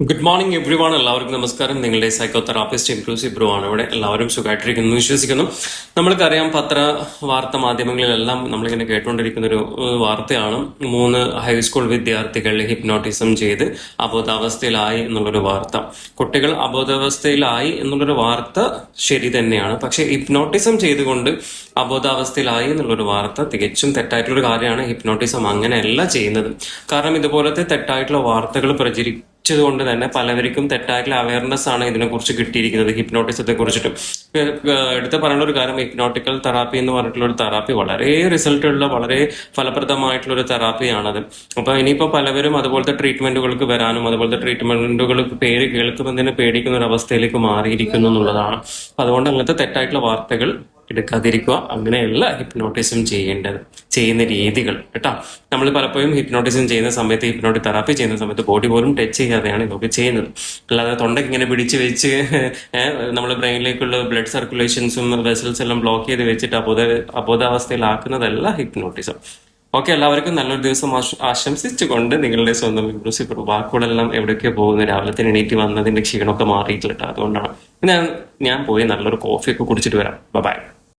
Good morning every one എല്ലാവർക്കും നമസ്കാരം. നിങ്ങളുടെ സൈക്കോ തെറാപ്പിസ്റ്റ് ഇൻക്ലൂസീവ് ബ്രോ ആണ്. ഇവിടെ എല്ലാവരും സുഖമായിട്ടിരിക്കുന്നു വിശ്വസിക്കുന്നു. നമ്മൾക്കറിയാം പത്ര വാർത്താ മാധ്യമങ്ങളിലെല്ലാം നമ്മളിങ്ങനെ കേട്ടുകൊണ്ടിരിക്കുന്ന ഒരു വാർത്തയാണ്. മൂന്ന് ഹൈസ്കൂൾ വിദ്യാർത്ഥികൾ ഹിപ്നോട്ടിസം ചെയ്ത് അബോധാവസ്ഥയിലായി എന്നുള്ളൊരു വാർത്ത. കുട്ടികൾ അബോധാവസ്ഥയിലായി എന്നുള്ളൊരു വാർത്ത ശരി തന്നെയാണ്. പക്ഷെ ഹിപ്നോട്ടിസം ചെയ്തുകൊണ്ട് അബോധാവസ്ഥയിലായി എന്നുള്ളൊരു വാർത്ത തികച്ചും തെറ്റായിട്ടുള്ളൊരു കാര്യമാണ് ഹിപ്നോട്ടിസം അങ്ങനെയല്ല ചെയ്യുന്നത്. കാരണം ഇതുപോലത്തെ തെറ്റായിട്ടുള്ള വാർത്തകൾ പ്രചരി കൊണ്ട് തന്നെ പലവർക്കും തെറ്റായിട്ടുള്ള അവയർനെസ് ആണ് ഇതിനെക്കുറിച്ച് കിട്ടിയിരിക്കുന്നത് ഹിപ്നോട്ടിസത്തെ കുറിച്ചിട്ടും. എടുത്ത് പറയുന്ന ഒരു കാര്യം ഹിപ്നോട്ടിക്കൽ തെറാപ്പി എന്ന് പറഞ്ഞിട്ടുള്ള ഒരു തെറാപ്പി വളരെ റിസൾട്ടുള്ള വളരെ ഫലപ്രദമായിട്ടുള്ള ഒരു തെറാപ്പിയാണത് അപ്പൊ ഇനിയിപ്പോ പലവരും അതുപോലത്തെ ട്രീറ്റ്മെന്റുകൾക്ക് വരാനും അതുപോലത്തെ ട്രീറ്റ്മെന്റുകൾ പേര് കേൾക്കുമെന്നതിന് പേടിക്കുന്ന ഒരു അവസ്ഥയിലേക്ക് മാറിയിരിക്കുന്നു എന്നുള്ളതാണ്. അതുകൊണ്ട് അങ്ങനത്തെ തെറ്റായിട്ടുള്ള വാർത്തകൾ എടുക്കാതിരിക്കുക. അങ്ങനെയല്ല ഹിപ്നോട്ടിസം ചെയ്യേണ്ടത്. ചെയ്യുന്ന രീതികൾ. കേട്ടോ? നമ്മൾ പലപ്പോഴും ഹിപ്നോട്ടിസം ചെയ്യുന്ന സമയത്ത് ഹിപ്നോട്ടിക് തെറാപ്പി ചെയ്യുന്ന സമയത്ത് ബോഡി പോലും ടച്ച് ചെയ്യാതെയാണ് ഇതൊക്കെ ചെയ്യുന്നത്. അല്ലാതെ തൊണ്ടയ്ക്ക് ഇങ്ങനെ പിടിച്ച് വെച്ച് നമ്മൾ ബ്രെയിനിലേക്കുള്ള ബ്ലഡ് സർക്കുലേഷൻസും വെസൽസ് എല്ലാം ബ്ലോക്ക് ചെയ്ത് വെച്ചിട്ട് അബോധ അബോധാവസ്ഥയിലാക്കുന്നതല്ല ഹിപ്നോട്ടിസം. ഓക്കെ എല്ലാവർക്കും നല്ലൊരു ദിവസം ആശ- ആശംസിച്ചുകൊണ്ട് നിങ്ങളുടെ സ്വന്തം ഇമ്പ്രൂസീവ് വാക്കുകളെല്ലാം എവിടെയൊക്കെ പോകുന്നു. രാവിലെ തന്നെ എണീറ്റ് വന്നതിന്റെ ക്ഷീണമൊക്കെ മാറിയിട്ടില്ല അതുകൊണ്ടാണ്. ഞാൻ ഞാൻ പോയി നല്ലൊരു കോഫിയൊക്കെ കുടിച്ചിട്ട് വരാം. ബൈ.